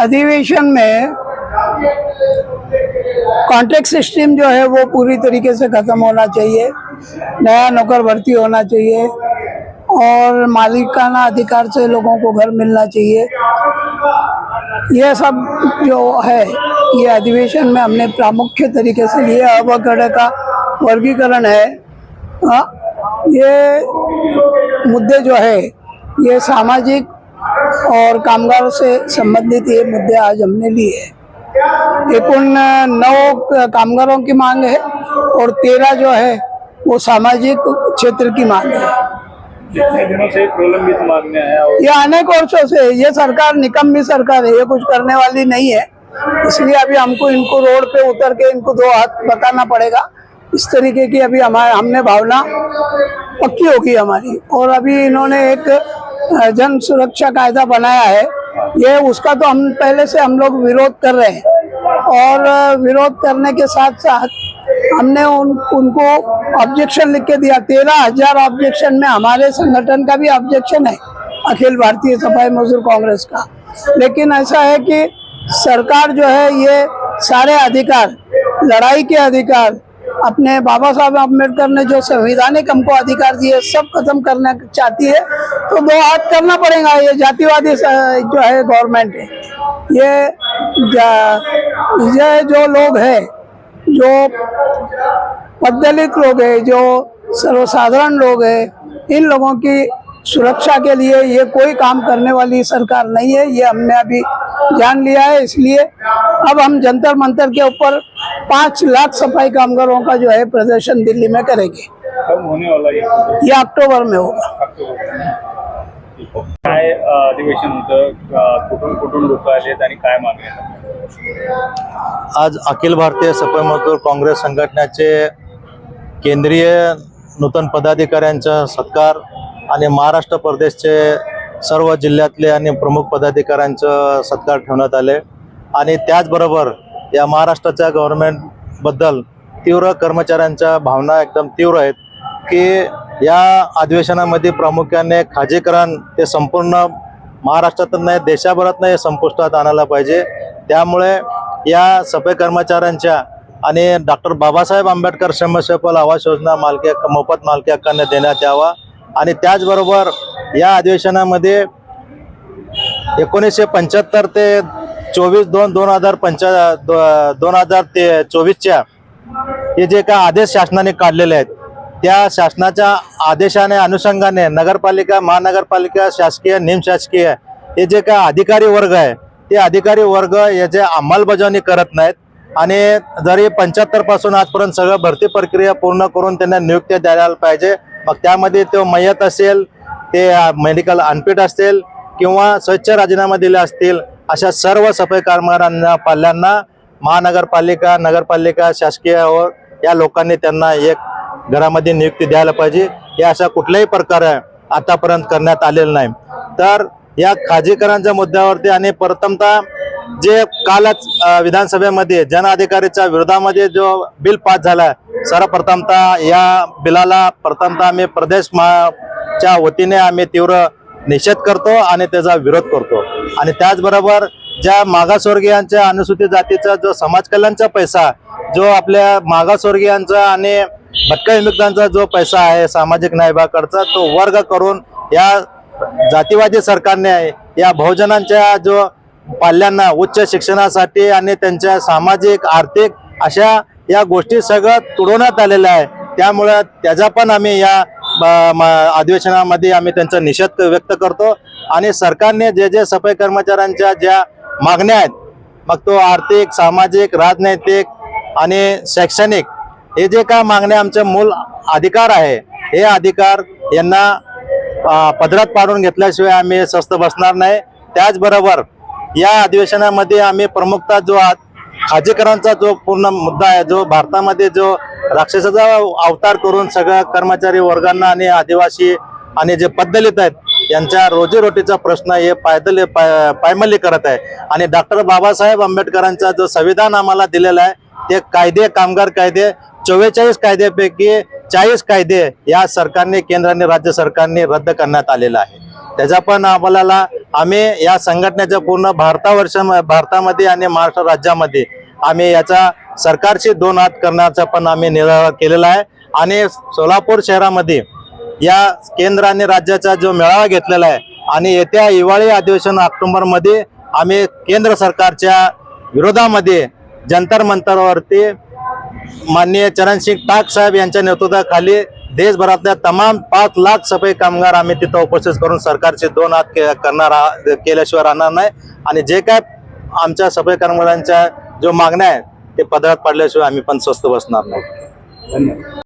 अधिवेशन में contract system जो है वो पूरी तरीके से ख़त्म होना चाहिए। नया नौकर भर्ती होना चाहिए और मालिकाना अधिकार से लोगों को घर मिलना चाहिए। यह सब जो है ये अधिवेशन में हमने प्रामुख्य तरीके से लिए अवगढ़ का वर्गीकरण है। हाँ, ये मुद्दे जो है ये सामाजिक और कामगार से संबंधित ये मुद्दे आज हमने लिए हैं। एकूण नौ कामगारों की मांग है और तेरह जो है वो सामाजिक क्षेत्र की मांग है। कितने दिनों से प्रलंबित मांगनियाँ हैं और ये अनेक वर्षों से ये सरकार निकम्मी सरकार है ये कुछ करने वाली नहीं है। इसलिए अभी हमको इनको रोड पे उतर के इनको दो हाथ बताना पड़ेगा। इस तरीके की अभी हमारे हमने भावना पक्की होगी हमारी। और अभी इन्होंने एक जन सुरक्षा कायदा बनाया है। ये उसका तो हम पहले से हम लोग विरोध कर रहे हैं। और विरोध करने के साथ साथ हमने उन, उनको ऑब्जेक्शन लिख के दिया। तेरह हज़ार ऑब्जेक्शन में हमारे संगठन का भी ऑब्जेक्शन है, अखिल भारतीय सफ़ाई मजदूर कांग्रेस का। लेकिन ऐसा है कि सरकार जो है, ये सारे अधिकार, लड़ाई के अधिकार अपने बाबा साहब अंबेडकर ने जो संवैधानिक हमको अधिकार दिए, सब खत्म करना चाहती है तो दो हाथ करना पड़ेगा। ये जातिवादी जो है गवर्नमेंट है। ये ये जो लोग हैं, जो पददलित लोग हैं, जो सर्वसाधारण लोग हैं, इन लोगों की सुरक्षा के लिए ये कोई काम करने वाली सरकार नहीं है। ये हमने अभी जान लिया है इसलिए अब हम जंतर मंतर के ऊपर पाँच लाख सफाई कामगारों का जो है प्रदर्शन दिल्ली में करेंगे। कब होने वाला ये ये अक्टूबर में होगा। काय अधिवेशन होतं? कुठून कुठून लोक आलेत आणि काय आहेत? आज अखिल भारतीय सफाई मजदूर काँग्रेस संघटनेचे केंद्रीय नूतन पदाधिकाऱ्यांचा सत्कार आणि महाराष्ट्र प्रदेशचे सर्व जिल्ह्यातले आणि प्रमुख पदाधिकाऱ्यांचं सत्कार ठेवण्यात आले. आणि त्याचबरोबर या महाराष्ट्राच्या गव्हर्नमेंटबद्दल तीव्र कर्मचाऱ्यांच्या भावना एकदम तीव्र आहेत की या अधिवेशनामध्ये प्रामुख्याने खाजेकरण ते संपूर्ण महाराष्ट्रात नाही देशाभरात नाही संपुष्टात आणायला पाहिजे. त्यामुळे या सफाई कर्मचाऱ्यांच्या आणि डॉक्टर बाबासाहेब आंबेडकर श्रमसेफल आवास योजना मालकी मोफत मालकी हक्कांना देण्यात यावा. आणि त्याचबरोबर या अधिवेशनामध्ये एकोणीसशे पंच्याहत्तर ते चोवीस दोन दोन हजार पंचा दो- दोन हजार ते चोवीसच्या हे जे काय आदेश शासनाने काढलेले आहेत त्या शासनाच्या आदेशाने अनुषंगाने नगरपालिका महानगरपालिका शासकीय निमशासकीय हे जे काय अधिकारी वर्ग आहे ते अधिकारी वर्ग याचे अंमलबजावणी करत नाहीत आणि जरी पंच्याहत्तरपासून आजपर्यंत सगळं भरती प्रक्रिया पूर्ण करून त्यांना नियुक्त्या द्यायला पाहिजे मग त्यामध्ये तो मयत असेल ते मेडिकल अनफिट असतील किंवा स्वच्छ राजीनामा दिले असतील अशा सर्व सफाई कामगारांना पाल्यांना महानगरपालिका नगरपालिका शासकीय व या लोकांनी त्यांना एक घरामध्ये नियुक्ती द्यायला पाहिजे. हे अशा कुठल्याही प्रकारे आतापर्यंत करण्यात आलेलं नाही. तर या खाजीकरांच्या मुद्द्यावरती आणि प्रथमतः जे कालच विधानसभेमध्ये जन अधिकारीच्या विरोधामध्ये जो बिल पास झाला सर्वप्रथमतः या बिलाला प्रथमतः आम्ही प्रदेश मा- च्या वतीने आम्ही तीव्र निषेध करतो आणि त्याचा विरोध करतो. आणि त्याचबरोबर ज्या मागासवर्गीयांच्या अनुसूचित जातीचा जो समाज कल्याणचा पैसा जो आपल्या मागासवर्गीयांचा आणि भटक्या विमुक्तांचा जो पैसा आहे सामाजिक न्याय विभागाकडचा तो वर्ग करून या जातीवादी सरकारने या बहुजनांच्या जो पाल्यांना उच्च शिक्षणासाठी आणि त्यांच्या सामाजिक आर्थिक अशा या गोष्टी सगळं तुडवण्यात आलेल्या आहे. त्यामुळं त्याचा पण आम्ही या अधिवेशनामध्ये आम्ही त्यांचा निषेध व्यक्त करतो. आणि सरकारने जे जे सफाई कर्मचाऱ्यांच्या ज्या मागण्या आहेत मग तो आर्थिक सामाजिक राजनैतिक आणि शैक्षणिक हे जे काय मागण्या आमचे मूल अधिकार आहे हे अधिकार यांना पदरात पाडून घेतल्याशिवाय आम्ही स्वस्त बसणार नाही. त्याचबरोबर या अधिवेशनामध्ये आम्ही प्रमुखता जो आहात खाजेकरांचा जो पूर्ण मुद्दा आहे जो भारतामध्ये जो राक्षसाचा अवतार करून सगळ्या कर्मचारी वर्गांना आणि आदिवासी आणि जे पद्धलित आहेत यांच्या रोजीरोटीचा प्रश्न हे पायदल पाय पायमल्ली करत आहे. आणि डॉक्टर बाबासाहेब आंबेडकरांचा जो संविधान आम्हाला दिलेला आहे ते कायदे कामगार कायदे चव्वेचाळीस कायद्यापैकी चाळीस कायदे या सरकारने केंद्र आणि राज्य सरकारने रद्द करण्यात आलेला आहे. त्याचा पण आम्हाला आम्ही या संघटनेच्या पूर्ण भारतावर्ष भारतामध्ये आणि महाराष्ट्र राज्यामध्ये आम्ही याचा सरकारशी दोन हात करण्याचा पण आम्ही निर्धार केलेला आहे. आणि सोलापूर शहरामध्ये या केंद्र आणि राज्याचा जो मेळावा घेतलेला आहे आणि येत्या हिवाळी अधिवेशन ऑक्टोबरमध्ये आम्ही केंद्र सरकारच्या विरोधामध्ये जंतर मंतरवरती माननीय चरणसिंग टाक साहेब यांच्या नेतृत्वाखाली देशभरातल्या तमाम पाच लाख सफाई कामगार आम्ही तिथं उपस्थित करून सरकारचे दोन हात के- करणार केल्याशिवाय राहणार नाही. आणि जे काय आमच्या सफाई कामगारांच्या जो मागण्या आहेत ते पदरात पडल्याशिवाय आम्ही पण स्वस्त बसणार नाही. धन्यवाद.